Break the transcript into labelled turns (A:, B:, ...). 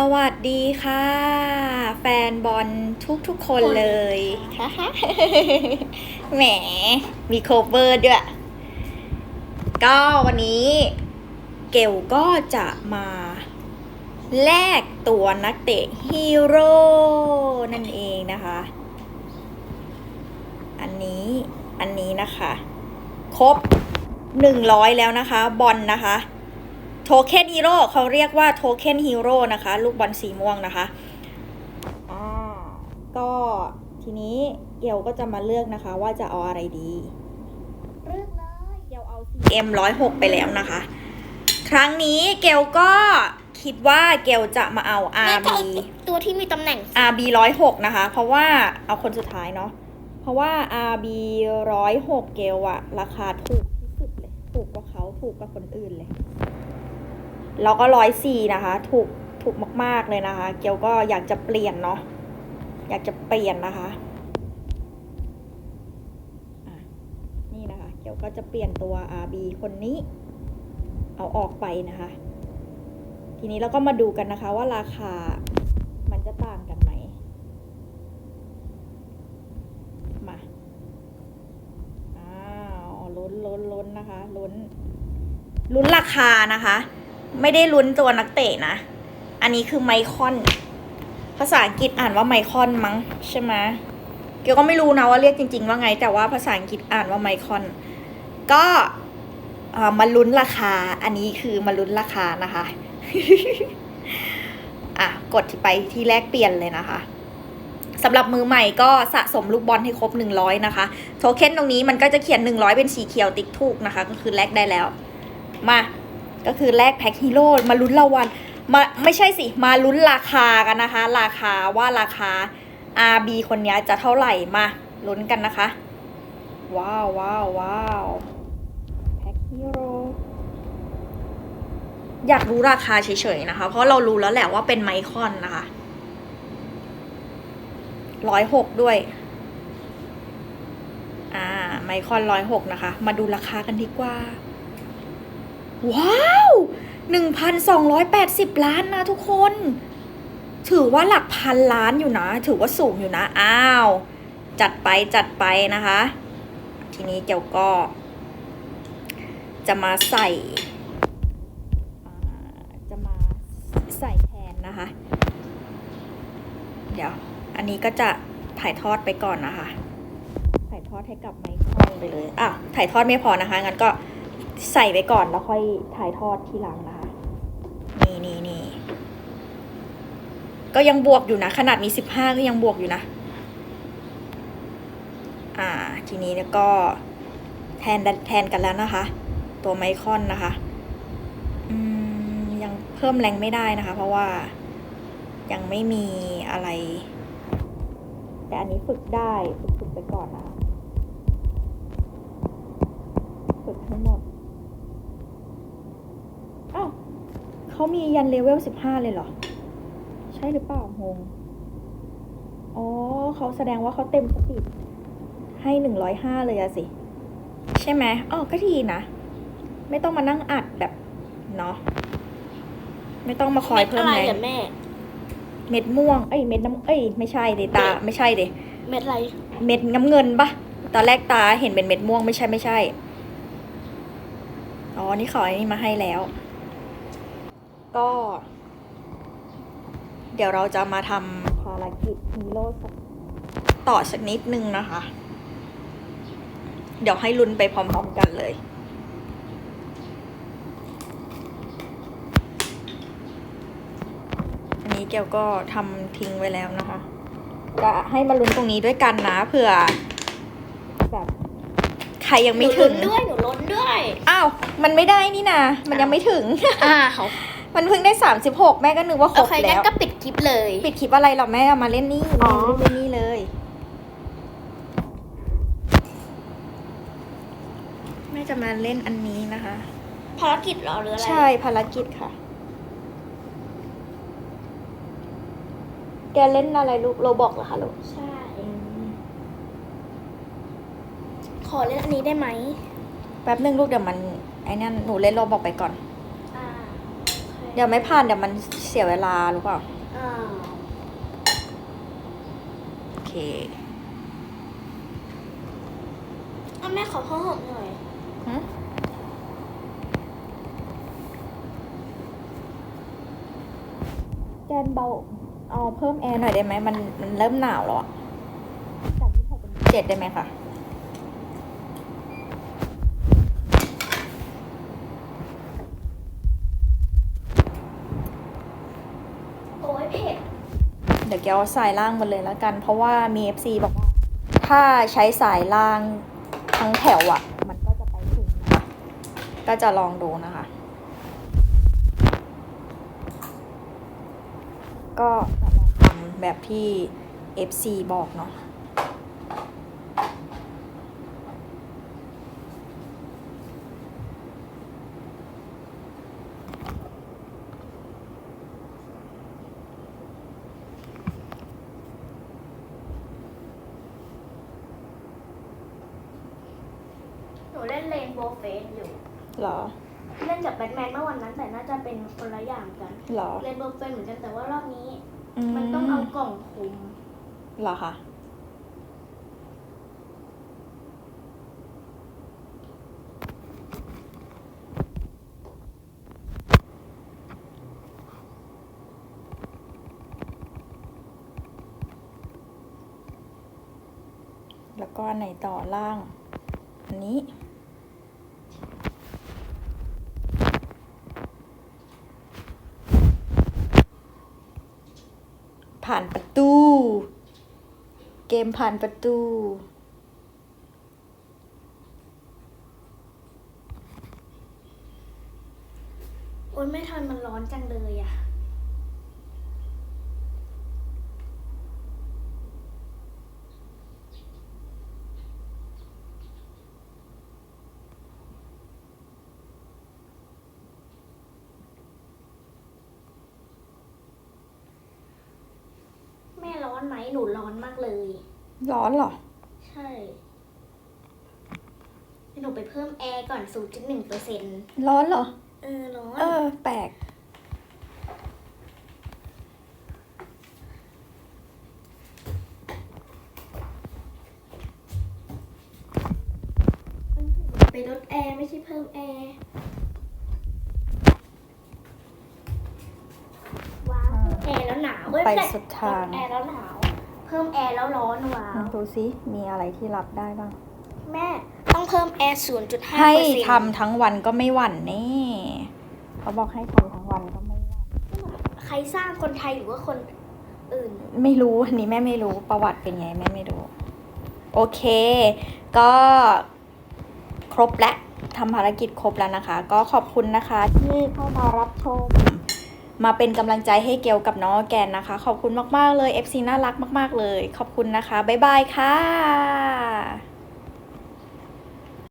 A: สวัสดีค่ะ แฟนบอลทุกทุกๆคนเลยแหม มีโคเวอร์ด้วย ก็วันนี้ เกลก็จะมาแลกตัวนักเตะฮีโร่นั่นเองนะคะ อันนี้ อันนี้นะคะ ครบหนึ่งร้อยแล้วนะคะ บอลนะคะ โทเค็นฮีโร่เขาเรียกว่าโทเค็นฮีโร่นะคะ ลูกบอลสีม่วงนะคะอ่าก็ทีนี้เกลก็จะมาเลือกนะคะ ว่าจะเอาอะไรดีเลือกเลยเกลเอา CM 106ไปแล้วนะคะ ครั้งนี้เกลก็คิดว่าเกลจะมาเอา
B: แม่
A: RB
B: ก็เอาตัวที่มีตำแหน่ง
A: RB 106นะคะ เพราะว่าเอาคนสุดท้ายเนาะเพราะว่า RB 106เกลอะราคาถูกที่สุดเลย ถูกกว่าเขาถูกกว่าคนอื่นเลย แล้วก็ร้อยสี่นะคะ ถูกถูกมาก ๆเลยนะคะ เกลก็อยากจะเปลี่ยนเนาะอยากจะเปลี่ยนนะคะะนี่นะคะ เกลก็จะเปลี่ยนตัว RB คนนี้ เอาออกไปนะคะ ทีนี้เราก็มาดูกันนะคะว่าราคามันจะต่างกันไหมมาอ้าวลุ้นลุ้นลุ้นนะคะลุ้นลุ้นราคานะคะ ไม่ได้ลุ้นตัวนักเตะนะ อันนี้คือไมคอน ภาษาอังกฤษอ่านว่าไมคอนมั้งใช่ไหมเกียวก็ไม่รู้นะว่าเรียกจริง ๆ ว่าไง แต่ว่าภาษาอังกฤษอ่านว่าไมคอน ก็มาลุ้นราคา อันนี้คือมาลุ้นราคานะคะ อะ กดที่ไปที่แลกเปลี่ยนเลยนะคะสำหรับมือใหม่ก็สะสมลูกบอลให้ครบ 100 นะคะ โทเค็นตรงนี้มันก็จะเขียน 100 เป็นสีเขียวติ๊กถูกนะคะ ก็คือแลกได้แล้ว มา ก็คือแลกแพ็คฮีโร่มาลุ้นรางวัลมาไม่ใช่สิ มาลุ้นราคากันนะคะ ราคาว่าราคา RB คนนี้จะเท่าไหร่มาลุ้นกันนะคะ ว้าวว้าวว้าวแพ็คฮีโร่อยากรู้ราคาเฉยๆนะคะ เพราะเรารู้แล้วแหละว่าเป็นไมคอนนะคะร้อยหกด้วย อ่า ไมคอนร้อยหกนะคะ มาดูราคากันดีกว่า ว้าวหนึ่งพันสองร้อยแปดสิบล้านนะทุกคน ถือว่าหลักพันล้านอยู่นะ ถือว่าสูงอยู่นะ อ้าว จัดไปจัดไปนะคะ ทีนี้เจ้าก็ จะมาใส่ จะมาใส่แทนนะคะ เดี๋ยว อันนี้ก็จะถ่ายทอดไปก่อนนะคะ ถ่ายทอดให้กับไมคอนไปเลย อะ ถ่ายทอดไม่พอนะคะ งั้นก็ ใส่ไว้ก่อนแล้วค่อยถ่ายทอดทีหลังนะคะ นี่นี่นี่ก็ยังบวกอยู่นะ ขนาดมีสิบห้าก็ยังบวกอยู่นะ อ่า ทีนี้ก็แทนแทนกันแล้วนะคะ ตัวไมคอนนะคะ อืม ยังเพิ่มแรงไม่ได้นะคะ เพราะว่ายังไม่มีอะไร แต่อันนี้ฝึกได้ ฝึกฝึกไปก่อนนะคะฝึกทั้งหมด อ้าว เขามียันเลเวลสิบห้าเลยเหรอ ใช่หรือเปล่างงอ๋อเขาแสดงว่าเขาเต็มสปีดให้หนึ่งร้อยห้าเลยอะสิ ใช่ไหมอ๋อก็ดีนะ ไม่ต้องมานั่งอัดแบบเนาะไม่ต้องมาคอยเพิ่ม
B: อะไร
A: แรง
B: อะแม่
A: เม็ดม่วง เอ้ย เม็ดน้ำเอ้ย ไม่ใช่เดตา ไม่ใช่เด
B: เม็ดอะไร
A: เม็ดน้ำเงินปะตอนแรกตาเห็นเป็นเม็ดม่วงไม่ใช่ไม่ใช่ อ๋อ นี่เขาอันนี้มาให้แล้ว ก็ เดี๋ยวเราจะมาทำภารกิจฮีโร่สักต่อสักนิดนึงนะคะ เดี๋ยวให้ลุ้นไปพร้อมๆกันเลยอันนี้เกลก็ทำทิ้งไว้แล้วนะคะ จะให้มาลุ้นตรงนี้ด้วยกันนะเผื่อแบบใครยังไม่ถึง
B: หนูล้นด้วยหนูล้นด้วย
A: อ้าว มันไม่ได้นี่นะ มันยังไม่ถึง
B: อ่าเขา
A: มันเพิ่งได้ 36 แม่ก็นึกว่าคร
B: โอบเคงั้
A: แล้
B: น
A: ว
B: ก็ปิดคลิปเลย
A: ปิดคลิปอะไรหรอแม่เอามาเล่นนี่
B: อ๋อ
A: เล่นนี่เลย แม่จะมาเล่นอันนี้นะคะ
B: ภารกิจเหรอหรืออะไร
A: ใช่ภารกิจค่ะ แกเล่นอะไรลูกโรบอกเหรอคะลูก
B: ใช่ ขอเล่นอันนี้ได้ไหม
A: แป๊บนึงลูกเดี๋ยวมันไอ้นั่นหนูเล่นโรบอกไปก่อน
B: อ่าโอ เค
A: เดี๋ยวไม่ผ่านเดี๋ยวมันเสียเวลาหรือเปล่า
B: อ้าว
A: โอเค
B: เอาแม่ขอพ่อหอมหน่อย
A: หึแกนเบาเอาเพิ่มแอร์หน่อยได้ไหมมันมันเริ่มหนาวแล้วอะจากที่หกเป็นเจ็ดได้ไหมคะ
B: โอ้ยเผ็ด
A: เดี๋ยวแกเอาสายล่างมาเลยแล้วกัน เพราะว่ามี FC บอกว่า ถ้าใช้สายล่างทั้งแถวอะมันก็จะไปถึงนะคะก็จะลองดูนะคะ ก็จะลองทำแบบที่ FC บอกเนาะ
B: เล่นเลนโบว์เฟสอยู่
A: เหรอ
B: เล่นกับแบทแมนเมื่อวันนั้นแต่น่าจะเป็นคนละอย่างกัน
A: เหรอ
B: เลนโบว์เฟสเหมือนกันแต่ว่ารอบนี้
A: อื
B: มันต้องเอากล่องคุม
A: เหรอคะแล้วก็อันไหนต่อล่าง อันนี้ ผ่านประตู เกมผ่านประตู
B: โอ้ยไม่ทันมันร้อนจังเลยอะ อนไหมหนูร้อนมากเลย
A: ร้อนเหรอ
B: ใช่เดี๋ยวหนูไปเพิ่มแอร์ก่อน 0.1เปอร์เซ็นต์
A: ร้อนเหรอ
B: เออ ร้อน
A: เออ แปลก
B: ไปลดแอร์ ไม่ใช่เพิ่มแอร์
A: ไป
B: ม่
A: สุดทาง
B: ลดแอร์แล้วหนาว เพิ่มแอร์แล้วร้อนว้าว
A: ดูซิมีอะไรที่รับได้บ้าง
B: แม่ต้องเพิ่มแอร์0.5
A: ให้
B: เปอร์เซ็นต์
A: ทำทั้งวันก็ไม่หวั่นแนี่เขาบอกให้ทำทั้งวันก็ไม่หวั่น
B: ใครสร้างคนไทยหรือว่าคนอื่น
A: ไม่รู้อันนี้แม่ไม่รู้ประวัติเป็นไงแม่ไม่รู้ โอเค ก็ครบแล้วทำภารกิจครบแล้วนะคะ ก็ขอบคุณนะคะที่เข้ามารับชม มาเป็นกำลังใจให้เกลกับน้องแกนนะคะ ขอบคุณมาก ๆ เลย FC น่ารักมาก ๆ เลย ขอบคุณนะคะ บ๊ายบายค่ะ